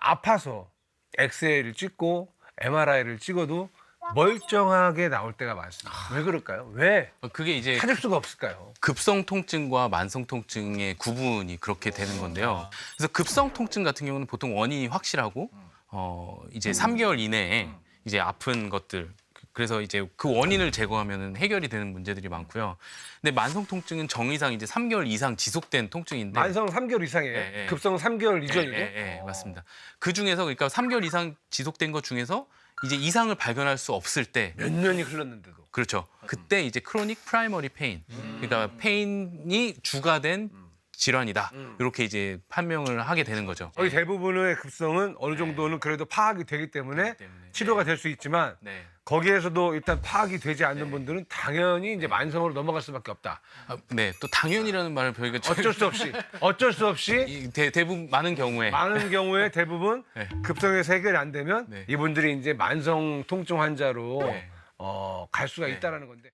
아파서 엑스레이를 찍고 MRI를 찍어도 멀쩡하게 나올 때가 많습니다. 왜 그럴까요? 왜 어, 그게 이제 찾을 수가 없을까요? 급성 통증과 만성 통증의 구분이 그렇게 되는 건데요. 그래서 급성 통증 같은 경우는 보통 원인이 확실하고 어 이제 3개월 이내에 이제 아픈 것들 그래서 이제 그 원인을 제거하면 해결이 되는 문제들이 많고요. 근데 만성 통증은 정의상 이제 3개월 이상 지속된 통증인데 만성 3개월 이상이에요. 네, 네. 급성 3개월 예, 이전이고. 예, 예, 맞습니다. 그 중에서 그러니까 3개월 이상 지속된 것 중에서 이제 이상을 발견할 수 없을 때 몇 년이 흘렀는데도. 그렇죠. 그때 이제 크로닉 프라이머리 페인. 그러니까 페인이 주가 된 질환이다. 이렇게 이제 판명을 하게 되는 거죠. 거의 대부분의 급성은 어느 정도는 그래도 파악이 되기 때문에 때문에. 치료가 될 수 있지만 네. 거기에서도 일단 파악이 되지 않는 분들은 당연히 이제 만성으로 넘어갈 수밖에 없다. 아, 네. 또 당연이라는 말을 저희가 어쩔 수 없이 어쩔 수 없이 이 대, 대부분 많은 경우에 많은 경우에 대부분 네. 급성에서 해결이 안 되면 네. 이분들이 이제 만성 통증 환자로 네. 어, 갈 수가 있다라는 건데.